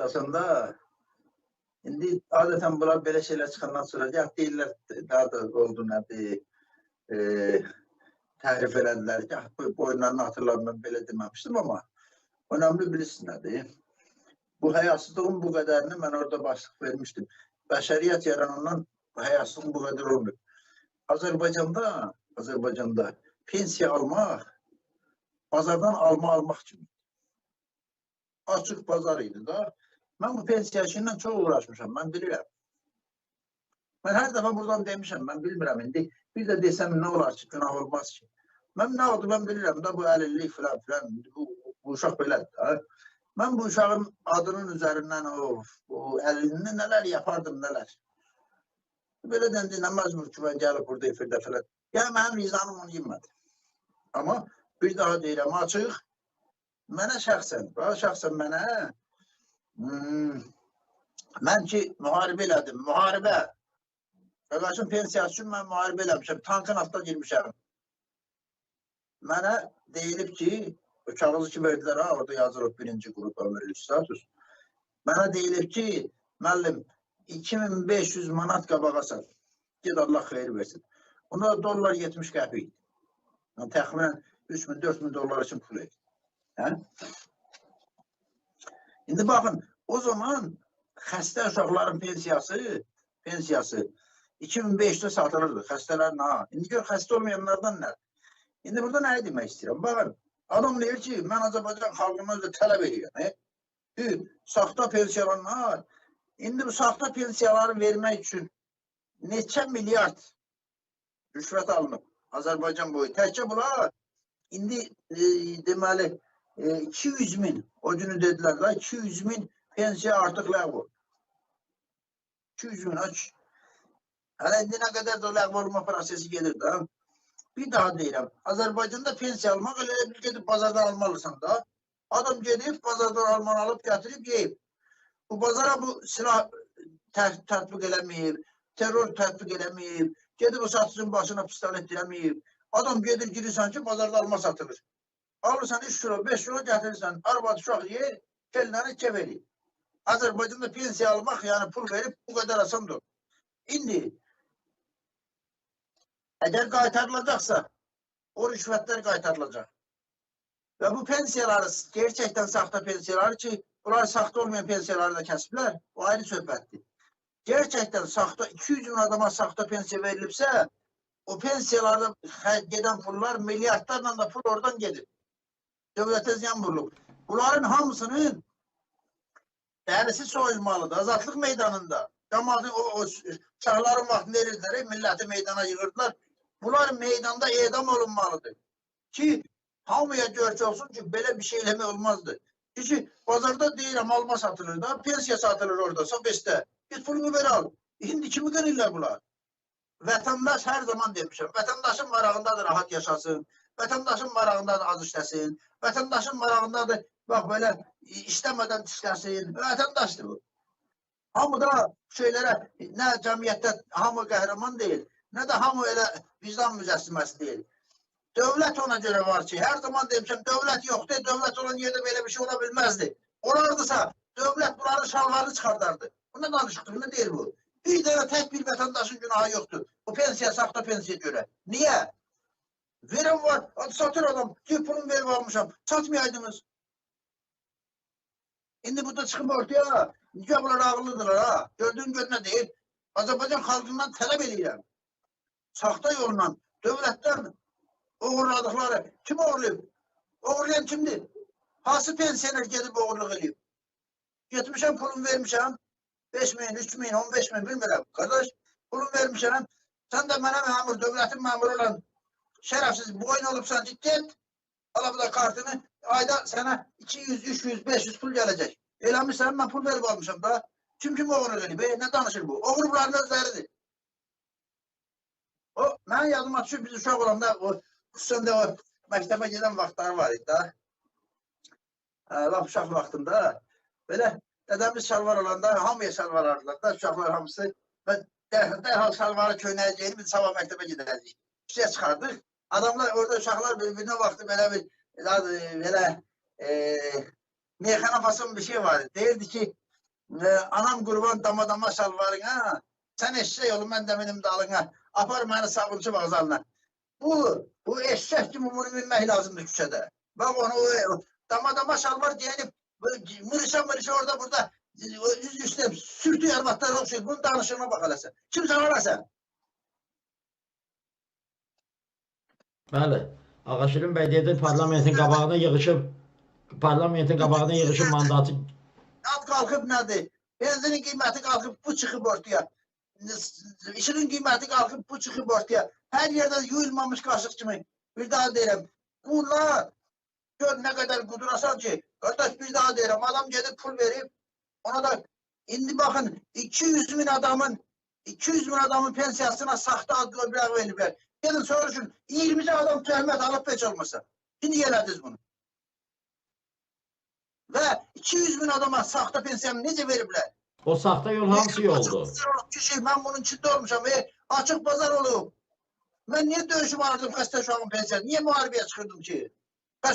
də indi adətən bunlar belə şeylər çıxandan sonra ya deyirlər daha da oldu nədir e, təhrif elədilər ki, bu oyunlarını hatırlar mən belə deməmişdim amma önemli birisi nədir? Bu həyasızlığın bu qədərini mən orada başlıq vermişdim. Bəşəriyyət yaranandan həyasızlığın bu qədər olmuyor. Azərbaycanda, Azərbaycanda pensiya almaq bazardan alma almaq kimi. Açıq bazar idi da. Mən bu pensiya işi ilə çox uğraşmışam, mən bilirəm. Mən hər dəfə buradan demişəm, mən bilmirəm indi. Bir də desəm nə olar ki, günah olmaz ki. Mən nə oldu, mən bilirəm da bu əlillik filan filan, bu, bu uşaq belədir da. Mən bu uşağın adının üzərindən o, o əlilliğini nələr yapardım, nələr. Belə dendi, nə məcbur ki, mən gəlib burada efirdə filan. Yəni, mənim vicdanım onu yemədi. Amma bir daha deyirəm, açıq, mənə şəxsən, şəxsən mənə, hmm, mən ki, müharibə elədim, müharibə, Qardaşım pensiyası üçün mən müharibə eləmişəm, tankın altına girmişəm. Mənə deyilib ki, o kağızı ki verdilər ha, orada yazılıb birinci qrup ömürlük status. Mənə deyilib ki, müəllim 2500 manat qabağa sat. Ged Allah xeyir versin. Ona dollar 70 qəpik. Yəni, təxminən 3000-4000 dollar üçün pul edir. Hə? İndi baxın, o zaman xəstə uşaqların pensiyası, pensiyası 2005'te satılırdı. Xəstələr nə? İndi gör xəstə olmayanlardan nə? İndi burada nə demək istəyirəm? Baxın, adam deyir ki, mən Azərbaycan xalqına özü tələb edirəm. E? Saxta pensiyalanlar, indi bu saxta pensiyaları vermək üçün neçə milyard rüşvət alınıb Azərbaycan boyu. Təkcə bunlar indi e, deməli e, 200 min, o günü dedilər da 200 min pensiya artıq ləğv oldu. 200 min aç. Hələ indi nə qədər də ləğv olma prosesi gedir də. Bir daha deyirəm, Azərbaycanda pensiya almaq elə bir gedib bazardan almalısan da. Adam gedib bazardan almanı alıb gətirib yeyib. Bu bazara bu silah tətbiq eləməyib, terror tətbiq eləməyib, gedib o satıcının başına pistolet eləməyib. Adam gedir girirsən ki, bazarda alma satılır. Alırsan 3 kilo, 5 kilo gətirirsən, arvad uşaq yer, kelləri kef eləyir. Azərbaycanda pensiya almaq, yəni pul verib bu qədər asandır. İndi Eğer qaytarılacaqsa o rüşvətlər qaytarılacaq. Və bu pensiyaları gerçekten saxta pensiyaları ki, bunlar saxta olmayan pensiyaları da kəsiblər, o ayrı söhbətdir. Gerçekten saxta 200 bin adama saxta pensiya verilibsə, o pensiyalarda gedən pullar milyardlarla da pul oradan gedir. Dövlətə ziyan vurulub. Bunların hamısının dərisi soyulmalıdır. Azadlıq meydanında. Cəmaatın o, o çağların vaxtında erirlər, milləti meydana yığırdılar. Bunlar meydanda edam olunmalıdır. Ki hamıya görç olsun ki belə bir şey eləmək olmazdı. Çünki bazarda deyirəm alma satılır da, pensiya satılır orada, sabestə. Git pulunu ver al. İndi kimi qırırlar bunlar? Vətəndaş hər zaman demişəm, vətəndaşın marağındadır rahat yaşasın, vətəndaşın marağındadır az işləsin, vətəndaşın marağındadır bax belə işləmədən dişləsin, vətəndaşdır bu. Hamı da şeylərə, nə cəmiyyətdə hamı qəhrəman deyil, nə də hamı elə vicdan mücəssiməsi deyil. Dövlət ona görə var ki, hər zaman demişəm, dövlət yoxdur, dövlət olan yerdə belə bir şey ola bilməzdi. Olardısa, dövlət bunların şalvarını çıxardardı. Bu nə danışıqdır, nə deyir bu? Bir dənə tək bir vətəndaşın günahı yoxdur. Bu pensiya, saxta pensiya görə. Niyə? Verin var, satır adam, ki pulunu verib almışam, satmayaydınız. İndi burada çıxıb ortaya, necə bunlar ağıllıdırlar ha? Gördüğün gör nə deyir? Azərbaycan xalqından tələb edirəm saxta yolla dövlətdən uğurladıqları kim uğurlayıb? Uğurlayan kimdir? Hansı pensioner gedib uğurluq edib? Getmişəm pulumu vermişəm. 5 min, 3 min, 15 min bilmirəm. Qardaş pulumu vermişəm. Sən də mənə məmur, dövlətin məmuru olan şərəfsiz boyun olubsan ki, get, ala bu da kartını, ayda sənə 200, 300, 500 pul gələcək. Eləmişsən, mən pul verib almışam da. Kim kim uğurluq edib? E, nə danışır bu? Uğur bunların özləridir. O, mən yadıma düşür, biz uşaq olanda, o, xüsusən də o məktəbə gedən vaxtları var idi da. Hə, laf uşaq vaxtında, belə dədəmiz şalvar olanda, hamıya şalvar alırlar da, uşaqlar hamısı. Və dərhal şalvarı köynəyə geyinib, biz sabah məktəbə gedəcəyik. Küçəyə çıxardıq. Adamlar, orada uşaqlar bir-birinə vaxtı belə bir, belə, e, meyxana fason bir şey var. Deyirdi ki, e, anam kurban dama dama şalvarına. Sen eşek ol ben de benim dalına. Apar beni sabuncu vağzalına. Bu, bu eşek gibi bunu bilmek lazımdı küçede. Bak onu o, dama dama şalvar diyelim. Mırışa mırışa orada burada yüz üstte sürtü yarmaklar olsun. Bunun danışığına bak hele sen. Kim sana sen? Bəli. Ağaşirin bəy dedi parlamentin qabağına yığışıb parlamentin qabağına yığışıb mandatı At kalkıp nedir? Benzinin kıymeti kalkıp bu çıkıp ortaya. İşinin kıymeti kalkıp bu çıkıp ortaya. Her yerde yuyulmamış kaşık kimi. Bir daha derim. Bunlar gör ne kadar kudurasan ki. Kardeş bir daha derim. Adam gelip pul verip ona da indi bakın 200 bin adamın 200 bin adamın pensiyasına sahte ad göbleği verirler. Gelin soruşun 20 adam töhmet alıp peç olmasa. Şimdi geldiniz bunu. Ve 200 bin adama sahte pensiyanı nece verirler? o saxta yol hansı yoldu? Açık pazar olup kişi ben bunun içinde olmuşam ve açık pazar olup. Ben niye dövüşüm aradım hasta şu an pensiyon? Niye muharebeye çıkırdım ki?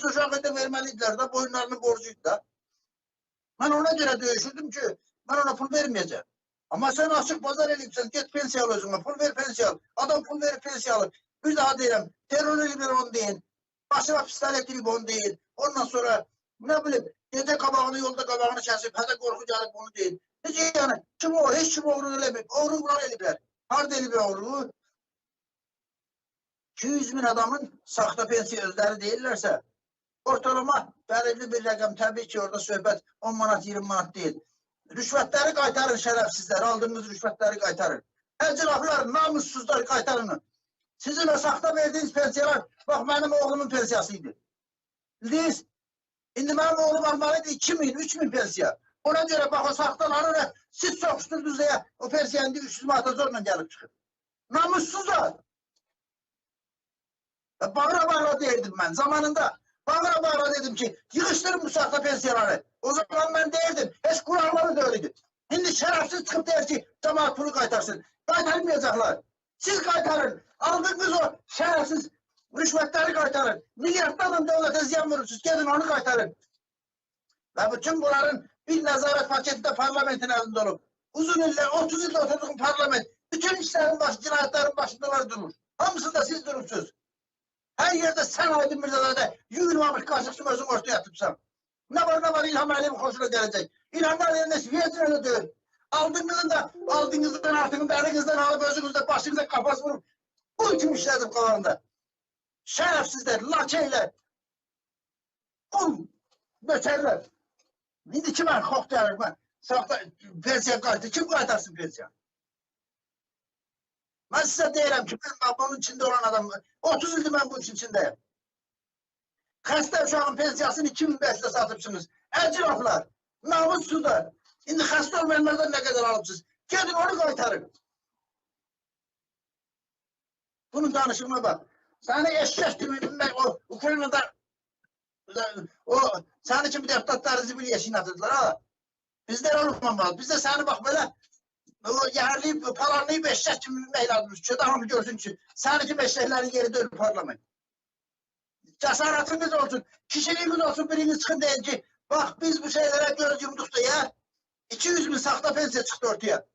Şu an da vermeliydiler de boyunlarının borcuydu da. Ben ona göre dövüşürdüm ki ben ona pul vermeyeceğim. Ama sen açık pazar elipsen git pensiyon al özüne. Pul ver pensiyon. al. Adam pul verir pensiyon alır. Bir daha diyelim terör bir on değil. Başına pistolet gibi on değil. Ondan sonra ne bileyim gece kabağını yolda kabağını kesip hadi korkucu alıp onu değil. Nece yani kim o hiç kim oğrunu elemiyor. Oğru bulan elipler. Harda eli bir oğru. 200 bin adamın sahte pensiya özleri değillerse ortalama belirli bir rakam tabii ki orada söhbət 10 manat 20 manat değil. Rüşvetleri kaytarın şerefsizler. Aldığınız rüşvetleri kaytarın. Ecraflar, namussuzlar kaytarın. Sizin o sahte verdiğiniz pensiyalar bak benim oğlumun pensiyasıydı. Bildiniz? Şimdi benim oğlum almalıydı 2 bin, 3 bin pensiya. Ona göre bak o sahtaları siz sokuşturdunuz diye o pensiyanın 300 manata zorla gelip çıkın. Namussuzlar. Bağıra bağıra derdim ben zamanında. Bağıra bağıra dedim ki yığıştırın bu sahte pensiyaları. O zaman ben derdim. Hiç kuralları da öyleydi. Şimdi şerefsiz çıkıp der ki cemaat pulu kaytarsın. Kaytarmayacaklar. Siz kaytarın. Aldığınız o şerefsiz rüşvetleri kaytarın. Milyarlarla devlete ziyan vurursunuz. Gelin onu kaytarın. Ve bütün bunların bir nezaret paketinde parlamentin elinde olup uzun yıllar, 30 yılda oturduğum parlament bütün işlerin başı, cinayetlerin başındalar durur. Hamısında siz durursunuz. Her yerde sen Aydın Mirza'da yuyulmamış kaşıksın özün ortaya atıpsan. Ne var ne var İlham Aliyev'in hoşuna gelecek. İlham Aliyev'in esviyetine de diyor. Aldığınızın da aldığınızdan artığında elinizden alıp özünüzde başınıza kafası vurup bu için işledim kalanında. Şerefsizler, laçeyler, kul, beterler. Şimdi kime hok derim ben? Sakla, pensiya kaydı. Kim kaytarsın pensiya? Ben size deyirim ki ben bunun içinde olan adam 30 yıldır ben bu işin içindeyim. Xəstə uşağın pensiyasını kim bəslə satıbsınız? Əcraflar, namussuzlar. İndi xəstə olmayanlardan nə qədər alıbsınız? Gedin onu qaytarın. Bunun danışımına bak. Səni eşək kimi o Ukraynada o səni kimi deputatlarınızı bir yeşinatırdılar ha. Bizlər olmamalı. Bizdə səni bax belə o yerliyib, pararlayıb eşək kimi bilmək lazımdır. Ki, hamı görsün ki, səni kimi eşəklərin yeri dönüb parlamayın. Cesaretiniz olsun, kişiliğiniz olsun biriniz çıkın deyin ki bak biz bu şeylere göz yumduk da ya 200 bin sahte pensiya çıktı ortaya.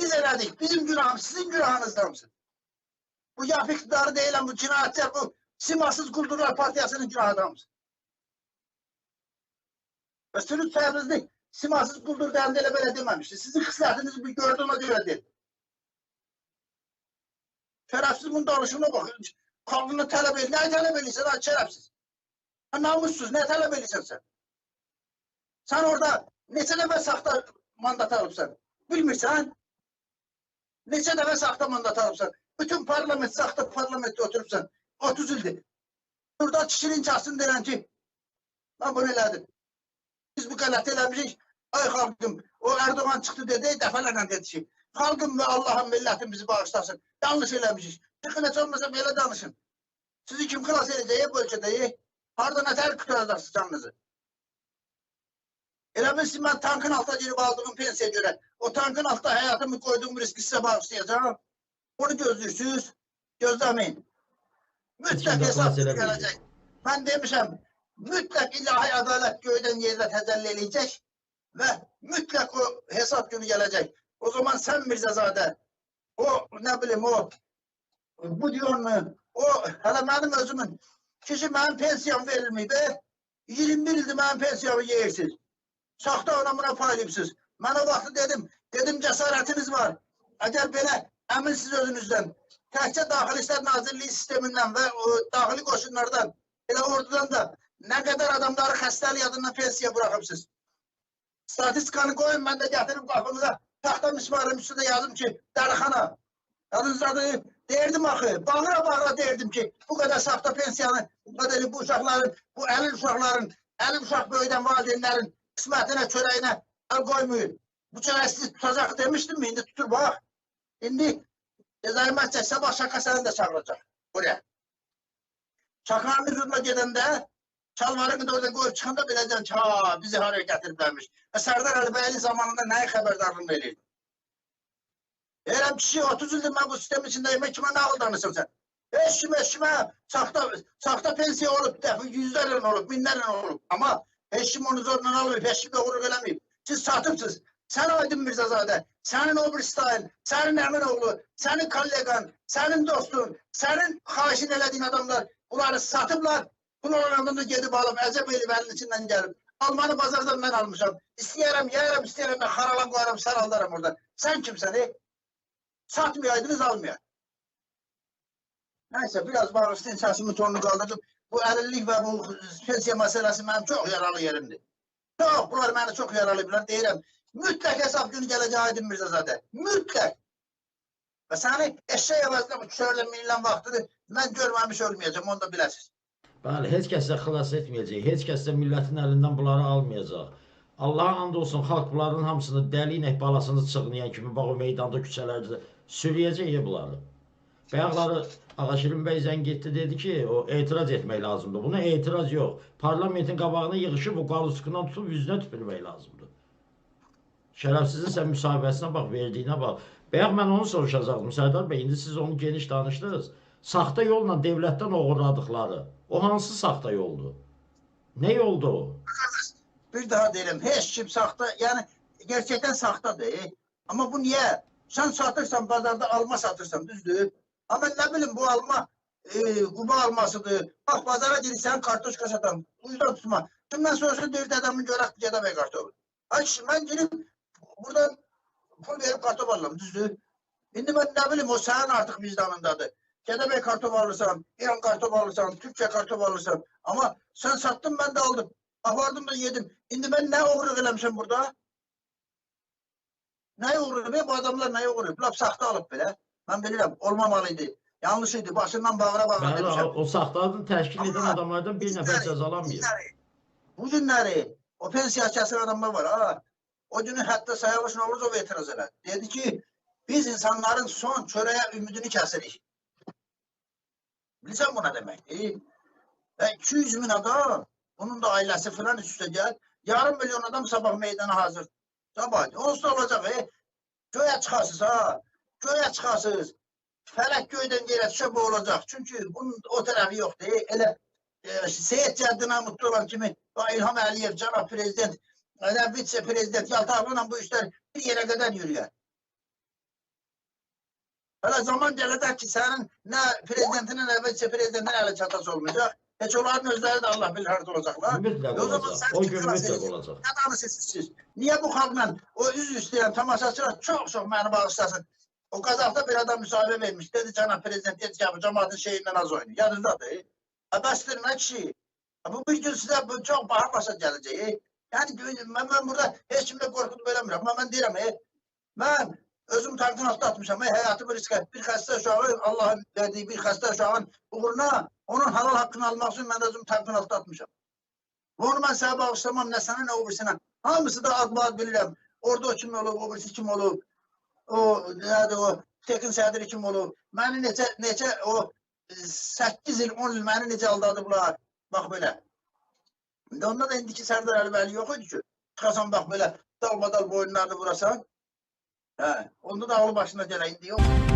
Biz eledik. Bizim günahımız sizin günahınızdan mısın? Bu yap iktidarı değil bu cinayetler bu simasız kuldurlar partiyasının günahıdan mısın? Ve sürüt sayemizde simasız kuldur dendiyle böyle dememişti. Sizin kısletinizi bir gördüğüme göre değil. Şerefsiz bunun danışımına bakın. Kalbini talep et. Ne talep ediyorsun lan şerefsiz? Ha, namussuz ne talep ediyorsun sen? Sen orada neçə dəfə saxta mandat alıbsan? Bilmirsən? Neçə dəfə saxta mandat alıbsan? Bütün parlament saxta parlamentdə oturubsan. 30 ildir. Burada kişinin çasını deyən ki, ben bunu elədim. Biz bu qələt eləmişik. Ay xalqım, o Erdoğan çıxdı dedi, dəfələrlə dedi ki, xalqım və Allahın millətin bizi bağışlasın. Yanlış eləmişik. Heç olmasa belə danışın. Sizi kim xilas edəcək bu ölkədə? Harada nətər qurtaracaqsınız canınızı? Elə bilsin ben tankın altına girip aldığım pensiye göre o tankın altına hayatımı koyduğum riski size bağışlayacağım. Onu gözlürsünüz. Gözlemeyin. Mütlak hesap gelecek. Ben demişim mütlak ilahi adalet göyden yerde tecelli edecek. ve mutlak o hesap günü gelecek. O zaman sen Mirzazade, o ne bileyim o bu diyor mu? O hele benim özümün kişi benim pensiyom verilmiyor be. 21 ildir benim pensiyomu yersiz. Saxta anamına paylayıpsınız. Ben o vaxtı dedim, dedim cesaretiniz var. Eğer böyle eminsiz özünüzden, təkcə Daxili İşlər Nazirliyi sistemindən və o daxili qoşunlardan, elə ordudan da ne kadar adamları xəstəlik adından pensiya bırakıpsınız. Statistikanı koyun, ben de getirip kapınıza taxta mismarım üstüne yazdım ki, dərixana. Yadınızdadır, derdim axı, bağıra bağıra derdim ki, bu kadar saxta pensiyanı, bu kadar bu uşaqların, bu əlil uşaqların, əlil uşaq böyüdən valideynlərin qismətinə, çörəyinə el koymayın. Bu çörəsiz tutacaq demiştim mi? İndi tutur bak. İndi cezayirmezse sabah şaka seni de çağıracak buraya. Şakanın huzuruna gedəndə çalvarını da orada koyup çıxanda biləcəksən ki, ha, bizi haraya gətiriblərmiş. Və Sərdar Əlibəyli zamanında nəyi xəbərdarlığını verirdi? Elə kişi 30 ildir mən bu sistem içindeyim, kime ne aldanırsan sen? Eşkime, eşkime, saxta, saxta pensiya olub, dəfə yüzlərlə olub, minlərlə olub. Ama eşkim onu zorla almayıb, eşkim doğru eləməyib. Siz satıbsınız. Sen Aydın Mirzazade, senin Oberstein, senin Eminoğlu, senin kollegan, senin dostun, senin haşin elediğin adamlar bunları satıblar. Bunların adını gedib alıp Əzəbeyli bəlinin içindən gəlib. Almanı bazardan ben almışam. İstəyərəm, yeyərəm, istəyərəm, ben xaralan qoyaram, saraldarım orada. Sen kimsən, e? Satmayaydınız, almaya. Neyse, biraz bağırsın, səsimi tonunu kaldırdım. Bu əlillik və bu pensiya məsələsi mənim çox yaralı yerimdir. Çox, bunlar məni çox yaralı bilər, deyirəm. Mütləq hesab günü gələcək Aydın Mirzəzadə. Mütləq. Və səni eşək əvəzinə bu küçələrdə minilən vaxtını mən görməmiş ölməyəcəm, onu da biləsiniz. Bəli, heç kəs də xilas etməyəcək. Heç kəs də millətin əlindən bunları almayacaq. Allaha and olsun, xalq bunların hamısını dəli inək balasını çığınayan kimi bax o meydanda küçələrdə sürüyəcək bunları. Bayaqları Ağaşirin bəy zəng etdi dedi ki, o etiraz etmək lazımdır. Buna etiraz yox. Parlamentin qabağına yığışıb o qaluskundan tutub yüzünə tüpürmək lazımdır. Şərəfsizin sən müsahibəsinə bax, verdiyinə bax. Bayaq mən onu soruşacaqdım Sərdar bəy, indi siz onu geniş danışdınız. Saxta yolla dövlətdən oğurladıqları. O hansı saxta yoldur? Nə yoldur o? Bir daha deyirəm, heç kim saxta, yəni gerçəkdən saxtadır. Amma bu niyə? Sən satırsan, bazarda alma satırsan, düzdür? Amma nə bilim bu alma e, Quba almasıdır. Bax bazara girirsən, kartoşka satan. Uyuzdan tutma. Kimdən soruşsun deyir adamın görək bir Gədəbəy kartofu. Ay kişi, mən girib buradan pul verib kartof alıram, düzdür? İndi mən nə bilim o sənin artıq vicdanındadır. Gədəbəy kartof alırsan, İran kartof alırsan, Türkçe kartof alırsan. Ama sen sattın ben de aldım. Apardım da yedim. İndi ben ne uğurluk eləmişim burada? Uğurluk? be? Bu adamlar ne uğurluk? Laf saxta alıp belə. Ben bilirəm, olmamalıydı. Yanlış idi. Başından bağıra bağıra Bəli, demişəm. o saxtalığı təşkil edən adamlardan bir nəfər cəzalanmayıb. Bu günləri o pensiya kəsin adamlar var. Ha. O günü hətta Sayavuş Novruzov etiraz elədi. Dedi ki, biz insanların son çörəyə ümidini kəsirik. Bilirsən bu nə deməkdir? Və 200 min adam, bunun da ailəsi filan üstə gəl, yarım milyon adam sabah meydana hazır. Sabah, onsuz olacaq, e? Göyə çıxasınız ha, göyə çıxasınız. Fələk göydən yerə düşə bu olacaq. Çünki bunun o tərəfi yoxdur. E? Elə e, Seyit Cəddinə mutlu olan kimi İlham Əliyev, cənab prezident, elə vitse prezident Yaltavlı'la bu işler bir yere kadar yürüyor. Hele zaman gelecek ki senin ne prezidentinin ne vitse prezidentinin ele çatası olmayacak. Hiç onların özleri de Allah bilir harada olacaklar. Mütləq O zaman sən O gün edəcəksən. olacaq. Ne danışırsınız siz? Niye bu xalqla o üz üstəyən tamaşaçılar çok beni bağışlasın. O Kazak'ta bir adam müsahibə vermiş. Dedi cənab prezident dedi ki, bu cemaatin şeyinden az oynayın. Yadındadır. Ha bəsdir nə kişi. Bu bir gün sizə bu çox bahar başa gələcək. Yəni mən, mən burada heç kimlə qorxudub eləmirəm. Amma mən deyirəm, e, mən özüm tankın altına atmışam. E, həyatımı riskə. Bir xəstə uşağı, Allahın verdiyi bir xəstə uşağın uğruna onun halal haqqını almaq üçün mən özüm altına atmışam. Və Onu mən sənə bağışlamam, nə sənə, nə o birisinə. Hamısı da adlar bilirəm. Orada o kim olub, o birisi kim olub. O, nədir o, Tekin sədri kim olub. Məni necə, necə o 8 il, 10 il məni necə aldadıblar. Bax belə. Onda da indiki Sərdar Əlibəli yox idi ki. Çıxasan bax belə, dalmadal boyunlarını vurasan. Hə, onda da ağlı başına gələ indi yox.